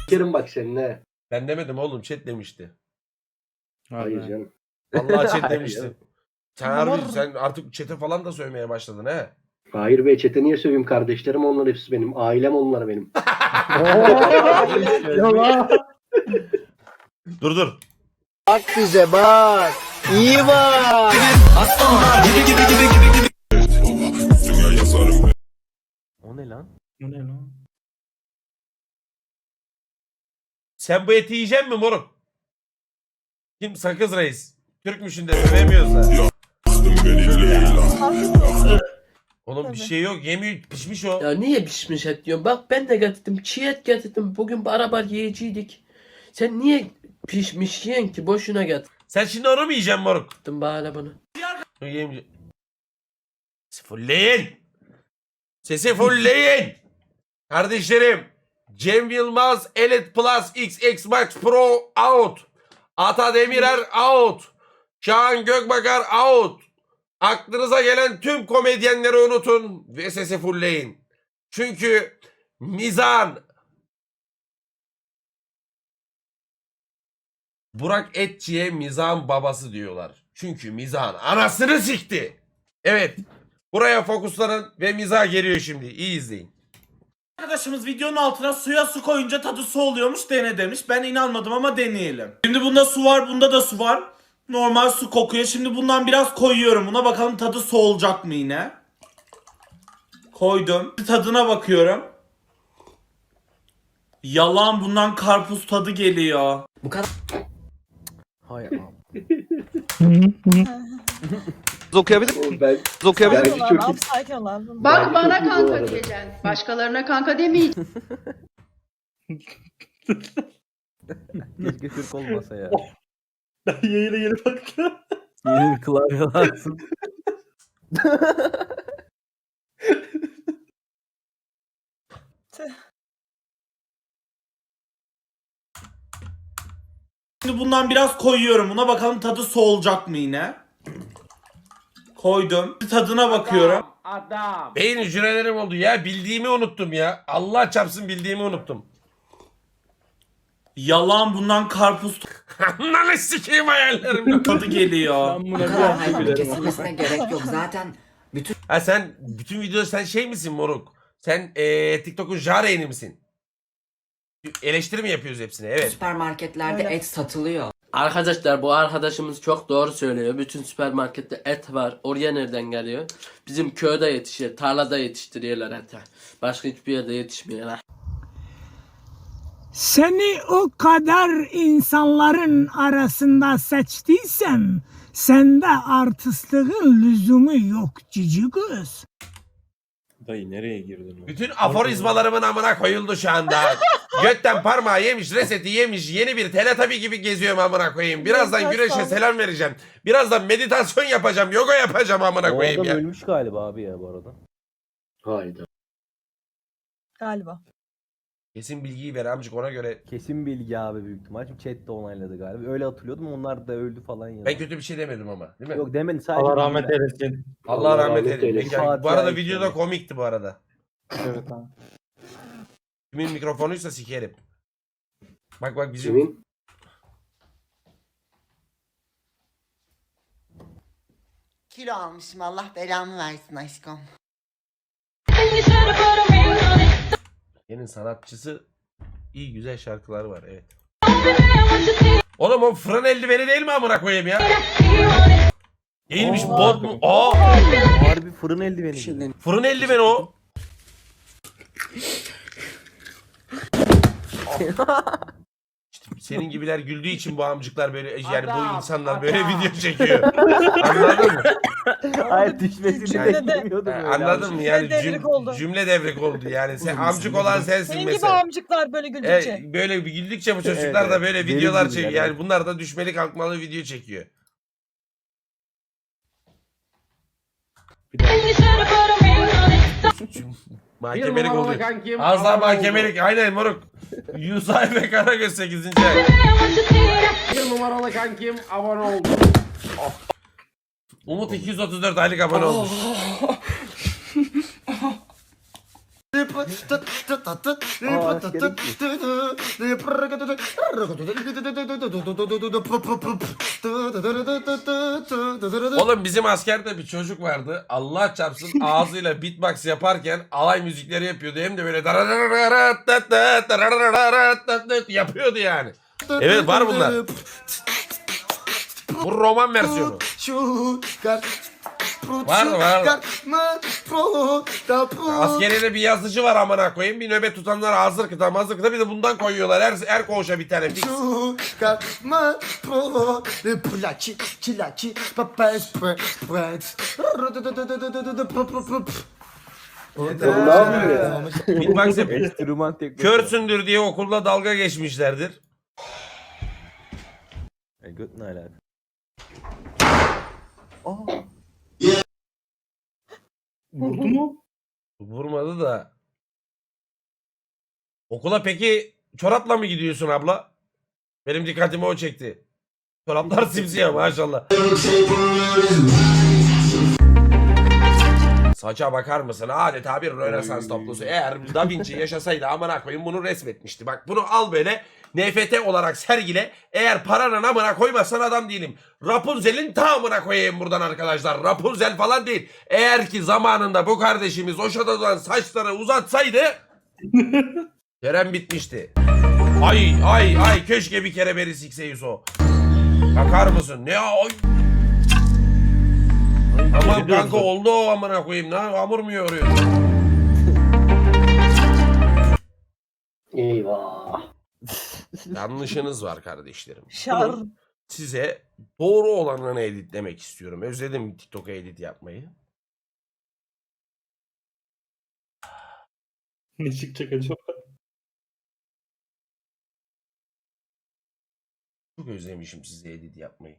Sikerim bak seninle. Ben demedim oğlum chat demişti. Hayır canım. Vallahi chat Hayır demişti. Sen harbi sen artık chat'e falan da sövmeye başladın he. Hayır be çete niye söveyim kardeşlerim onlar hepsi benim. Ailem onlar benim. Dur dur. Bak bize bak. İyi bak. Ne lan? Sen bu eti yiyecek mi moruk? Kim sakız reis? Türkmüşün de sövemiyoruz da. Oğlum bir şey yok yemiyor pişmiş o. Ya niye pişmiş et diyorsun? Bak ben de getirdim. Çiğ et getirdim. Bugün beraber yiyeceydik. Sen niye pişmiş yiyen ki? Boşuna getirdin Sen şimdi onu mu yiyeceksin moruk? bana bunu. Yemeyeceğim. Fullleyin. Sesi fullleyin. Kardeşlerim. Cem Yılmaz Elite Plus XX Max Pro out. Ata Demirer out. Şahan Gökbakar out. Aklınıza gelen tüm komedyenleri unutun ve sesi fullleyin. Çünkü Mizan Burak Etçi'ye Mizan babası diyorlar. Çünkü Mizan anasını sikti. Evet. Buraya fokuslanın ve Mizah geliyor şimdi. İyi izleyin. Arkadaşımız videonun altına suya su koyunca tadı su oluyormuş dene demiş. Ben inanmadım ama deneyelim. Şimdi bunda su var bunda da su var. Normal su kokuyor. Şimdi bundan biraz koyuyorum. Buna bakalım tadı su olacak mı yine. Koydum. Tadına bakıyorum. Yalan bundan karpuz tadı geliyor. Hay abi. Okuyabilir Oğlum ben Okuyabilir iyi. Sakin ol abi. Bak bana iyi bu kanka arada. diyeceksin. Başkalarına kanka demeyeceksin. Keşke Türk olmasa ya. yayına yeni bakıyorum. Yeni bir klavye lazım. Şimdi bundan biraz koyuyorum. Buna bakalım tadı su olacak mı yine. Koydum. Tadına bakıyorum. Beyin hücrelerim oldu ya. Bildiğimi unuttum ya. Allah çarpsın bildiğimi unuttum. Yalan bundan karpuz Ananı sikeyim hayallerimden. tadı geliyor. Kadar hayvan kesilmesine gerek yok. Zaten Ha sen bütün videoda sen şey misin moruk? Sen eee TikTok'un jareyni misin? Eleştiri mi yapıyoruz hepsine? Evet. süpermarketlerde Öyle. et satılıyor. Arkadaşlar bu arkadaşımız çok doğru söylüyor. Bütün süpermarkette et var. Oraya nereden geliyor? Bizim köyde yetişiyor. Tarlada yetiştiriyorlar eti. Başka hiçbir yerde yetişmiyor. ha. Seni o kadar insanların arasında seçtiysem sende artistlığın lüzumu yok cici kız. Dayı nereye girdin? Bütün aforizmalarımın amına koyuldu şu anda. Götten parmağı yemiş, reseti yemiş, yeni bir teletabi gibi geziyorum amına koyayım. Birazdan güneşe selam vereceğim. Birazdan meditasyon yapacağım, yoga yapacağım amına O koyayım adam ya. ölmüş galiba abi ya bu arada. Hayda. Galiba. Kesin bilgiyi ver amcık ona göre. Kesin bilgi abi büyük ihtimal. Çünkü chat de onayladı galiba. Öyle hatırlıyordum onlar da öldü falan ya. Ben kötü bir şey demedim ama değil mi? Yok demedi sadece. Allah rahmet bilgiler. eylesin. Allah, Allah rahmet rahmet eylesin. Bu Fatiha arada işte. videoda komikti bu arada. Evet abi. Kimin mikrofonuysa sikerim. Bak bak bizim Kimin? Kilo almışım Allah belamı versin aşkım. Yeni sanatçısı iyi güzel şarkılar var evet. Oğlum o fırın eldiveni değil mi amına koyayım ya? Değilmiş Aa. bot mu? Aa Harbi fırın eldiveni. fırın eldiveni o. İşte senin gibiler güldüğü için bu amcıklar böyle yani bu insanlar böyle video çekiyor. Anladın mı? Hayır düşmesini Cümlede- beklemiyordum. Öyle Anladın mı? Yani Cümle cüm- devrik oldu. cümle devrek oldu. Yani sen amcık olan sensin Senin gibi mesela. amcıklar böyle güldükçe. E, böyle bir güldükçe bu çocuklar Evet, da evet. böyle Deli videolar gibiler, çekiyor. Yani evet. bunlar da düşmeli kalkmalı video çekiyor. Mahkemelik oldu. Az daha mahkemelik. Aynen moruk. Yusuf ve Karagöz 8. ay. Bir numaralı kankim abone oldu. Umut 234 aylık abone olmuş. Oğlum bizim askerde bir çocuk vardı. Allah çarpsın ağzıyla beatbox yaparken alay müzikleri yapıyordu. Hem de böyle yapıyordu yani. Evet var bunlar. Bu roman versiyonu. Var var. Askeriyle bir yazıcı var amına koyayım. Bir nöbet tutanlar hazır kıtam hazır kıtam. Bir de bundan koyuyorlar. Her, her koğuşa bir tane fix. Oğlum ne yapıyor ya? Beatbox yap. Enstrüman teknik. Körsündür diye okulda dalga geçmişlerdir. E, göt ne alaka? Vurdu mu? Vurmadı da. Okula peki çorapla mı gidiyorsun abla? Benim dikkatimi o çekti. Çoraplar simsiyah maşallah. Saça bakar mısın? Adeta bir Rönesans tablosu. Eğer Da Vinci yaşasaydı amına koyayım bunu resmetmişti. Bak bunu al böyle NFT olarak sergile. Eğer paranın amına koymazsan adam değilim. Rapunzel'in tamamına koyayım buradan arkadaşlar. Rapunzel falan değil. Eğer ki zamanında bu kardeşimiz o şatadan saçları uzatsaydı Kerem bitmişti. Ay ay ay keşke bir kere beni sikseyiz o. Bakar mısın? Ne ay. Tamam kanka oldu o amına koyayım. Ne hamur mu yoruyor? Eyvah. Yanlışınız var kardeşlerim. Şar. Size doğru olanını editlemek istiyorum. Özledim TikTok'a edit yapmayı. Ne çıkacak acaba? Çok özlemişim size edit yapmayı.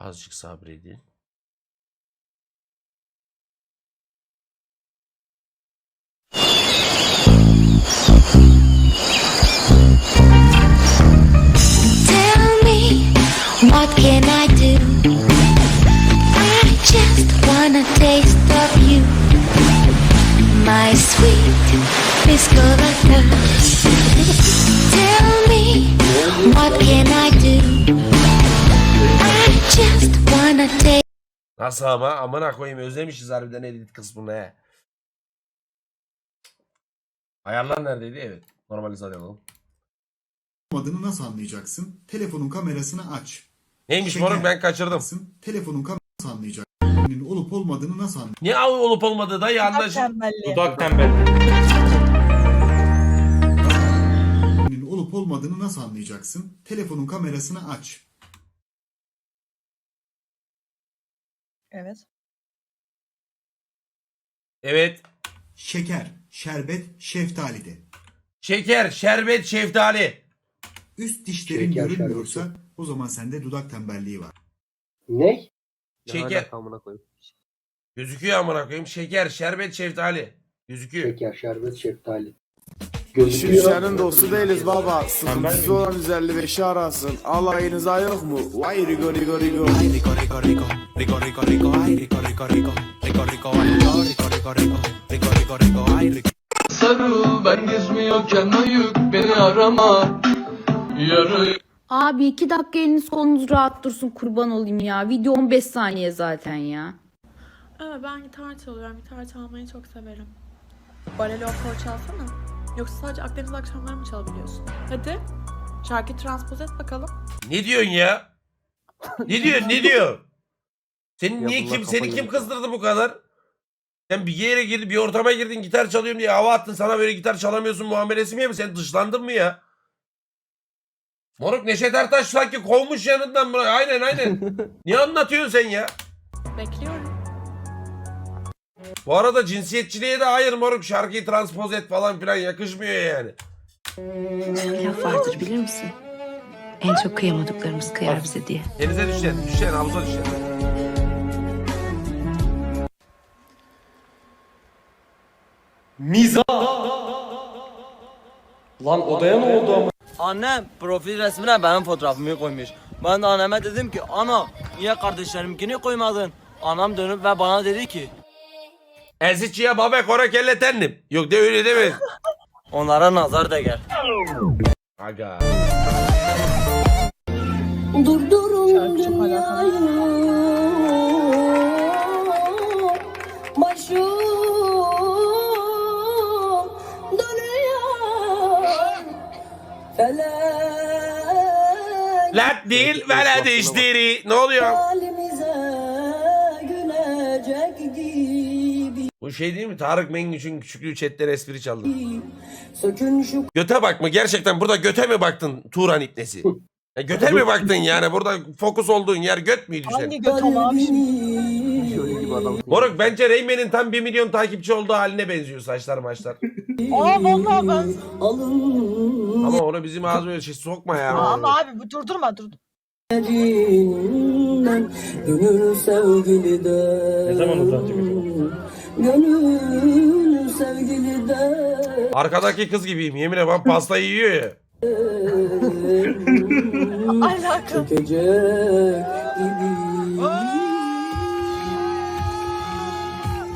Azıcık sabredin. Nasıl ama? Amına koyayım özlemişiz harbiden edit kısmını he. Ayarlar neredeydi? Evet. Normalize alalım. olmadığını nasıl anlayacaksın? Telefonun kamerasını aç. Neymiş Şeker. moruk ben kaçırdım. Telefonun kamerasını nasıl anlayacaksın? olup olmadığını nasıl Ne av olup olmadığı da Dudak yanlış. tembelliği. Dudak tembel. anlayacaksın? olup olmadığını nasıl anlayacaksın? Telefonun kamerasını aç. Evet. Evet. Şeker, şerbet, şeftalide. Şeker, şerbet, şeftali. Üst dişlerin Şeker, görünmüyorsa o zaman sende dudak tembelliği var. Ne? Şeker. Gözüküyor amına koyayım. Şeker, şerbet, şeftali. Gözüküyor. Şeker, şerbet, şeftali. Senin dostu değiliz baba. Sıkıntısı olan 155'i arasın. Alayınıza yok mu? Vay rigo rigo rigo. Sarıl ben gezmiyorken ayık beni arama. Yarı Abi iki dakika eliniz kolunuz rahat dursun kurban olayım ya. Video 15 saniye zaten ya. Evet ben gitar çalıyorum. Gitar çalmayı çok severim. Barelo akor çalsana. Yoksa sadece Akdeniz akşamları mı çalabiliyorsun? Hadi. Şarkı transpoz et bakalım. Ne diyorsun ya? Ne diyor? Ne diyor? Senin Ya niye bunlar kim seni kim kızdırdı bu kadar? Sen bir yere girdin, bir ortama girdin, gitar çalıyorum diye hava attın. Sana böyle gitar çalamıyorsun muamelesi mi ya? Sen dışlandın mı ya? Moruk Neşet Ertaş sanki kovmuş yanından. bunu. Aynen aynen. Niye anlatıyorsun sen ya? Bekliyorum. Bu arada cinsiyetçiliğe de hayır moruk. Şarkıyı transpoz et falan filan yakışmıyor yani. Bir laf vardır bilir misin? En çok kıyamadıklarımız kıyar bize diye. Denize düşeceksin, düşeceksin, havuza düşeceksin. Miza. Lan odaya ne oldu ama? Annem profil resmine benim fotoğrafımı koymuş. Ben de anneme dedim ki ana niye kardeşlerimkini koymadın? Anam dönüp ve bana dedi ki Eziciye babek ora kelle tendim. Yok de öyle deme. onlara nazar da gel. Aga. Durdurun dünyayı Başım dönüyor Felek Lat değil değiştiri. Ne oluyor? Şey değil mi? Tarık Mengüç'ün küçüklüğü chatten espri çaldı. Sökün şu Göte bak mı? Gerçekten burada göte mi baktın Turan ipnesi? Ya göte mi baktın yani? Burada fokus olduğun yer göt müydü senin? kalbini Şöyle gibi adam. Moruk bence Reymen'in tam 1 milyon takipçi olduğu haline benziyor saçlar maçlar. Aa vallahi ben. alın Ama onu bizim ağzımıza şey sokma ya. abi bu durdurma dur. Gönül sevgiliden Ne zaman uzatacak Gönül sevgiliden Arkadaki kız gibiyim yemin ederim ben pastayı yiyor ya. Gibi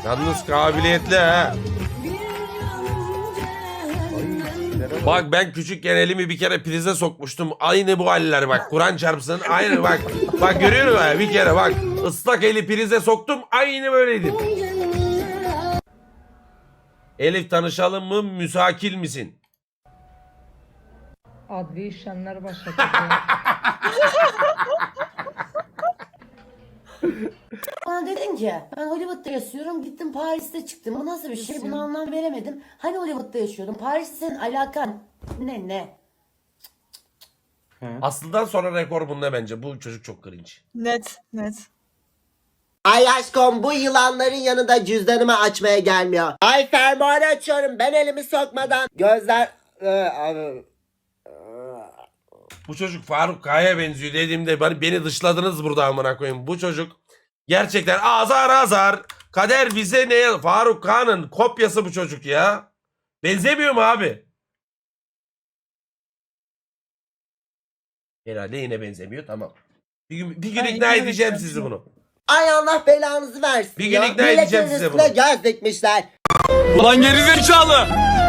Yalnız kabiliyetli ha. Bak ben küçükken elimi bir kere prize sokmuştum. Aynı bu haller bak. Kur'an çarpsın. Aynı bak. Bak görüyor musun? Bir kere bak. Islak eli prize soktum. Aynı böyleydim. Elif tanışalım mı? Müsakil misin? Adli işlemler başladı. Bana dedin ki ben Hollywood'da yaşıyorum gittim Paris'te çıktım. Bu nasıl bir şey buna anlam veremedim. Hani Hollywood'da yaşıyordum Paris'te senin alakan ne ne? Aslıdan sonra rekor bunda bence. Bu çocuk çok cringe. net net. Ay aşkım bu yılanların yanında cüzdanımı açmaya gelmiyor. Ay fermuarı açıyorum ben elimi sokmadan. Gözler... Ee, abi- Bu çocuk Faruk Kaya benziyor dediğimde beni, beni dışladınız burada amına koyayım. Bu çocuk gerçekten azar azar. Kader bize ne? Faruk Kağan'ın kopyası bu çocuk ya. Benzemiyor mu abi? Herhalde yine benzemiyor tamam. Bir gün, bir gün ikna edeceğim benzemiyor. sizi bunu. Ay Allah belanızı versin Bir gün ya. ikna Milletin edeceğim size üstüne bunu. göz dikmişler. Ulan gerizekalı!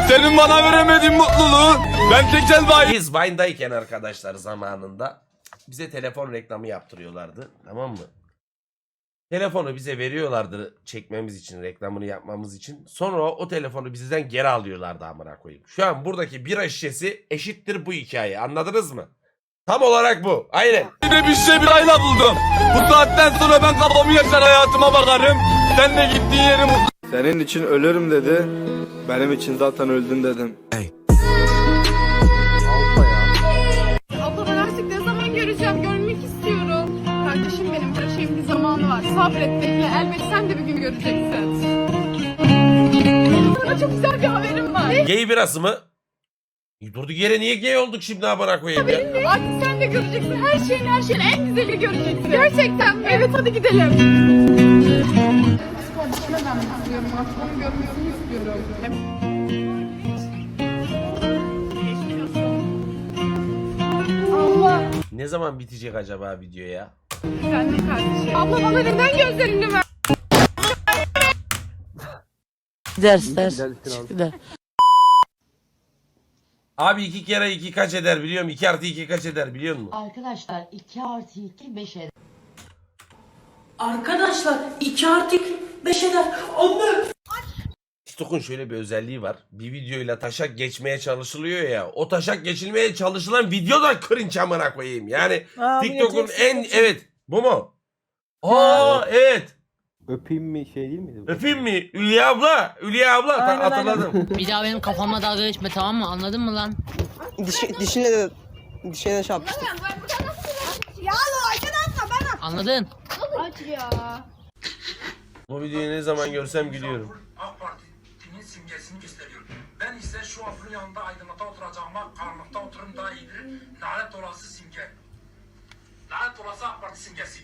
Senin bana veremediğin mutluluğu ben tekel bayi... Biz Vine'dayken arkadaşlar zamanında bize telefon reklamı yaptırıyorlardı. Tamam mı? Telefonu bize veriyorlardı çekmemiz için, reklamını yapmamız için. Sonra o telefonu bizden geri alıyorlardı amına koyayım. Şu an buradaki bira şişesi eşittir bu hikaye. Anladınız mı? Tam olarak bu. Aynen. Bir bir şey bir ayla buldum. Bu saatten sonra ben kafamı yaşar hayatıma bakarım. Sen de gittiğin yeri mutlu... Senin için ölürüm dedi. Benim için zaten öldün dedim. Abla ben artık ne zaman göreceğim görmek istiyorum Kardeşim benim her şeyin bir zamanı var Sabret bekle elbet sen de bir gün göreceksin Sana çok güzel bir haberim var Gay birası mı? E, Durduk yere niye gay olduk şimdi amına koyayım ya? Artık sen de göreceksin her şeyin her şeyin en güzeli göreceksin Gerçekten mi? Evet hadi gidelim istiyorum görmüyorum istiyorum Allah Ne zaman bitecek acaba video ya? sen de kardeşim Abla bana neden gözlerini ver Ders ders. Çıktı Abi iki kere iki kaç eder biliyorum. İki artı iki kaç eder biliyor musun? Arkadaşlar 2 artı 2 5 eder. Arkadaşlar 2 artı 5 eder Anne TikTok'un şöyle bir özelliği var. Bir videoyla taşak geçmeye çalışılıyor ya. O taşak geçilmeye çalışılan video da cringe amına koyayım. Yani TikTok'un en evet bu mu? Aa evet. Öpeyim mi şey değil miydi? bu? Öpeyim mi? Hülya abla. Hülya abla. Ta- Aynen, aynen. hatırladım. Bir daha benim kafama dalga geçme tamam mı anladın mı lan? Dişi, dişine de dişine de çarpmıştım. Anladın? Aç ya Bu videoyu ne zaman görsem gülüyorum. AK Parti'nin simgesini gösteriyor. Ben ise şu afın yanında aydınlıkta oturacağıma karanlıkta oturum daha iyidir. Lanet olası simge. Lanet olası AK Parti simgesi.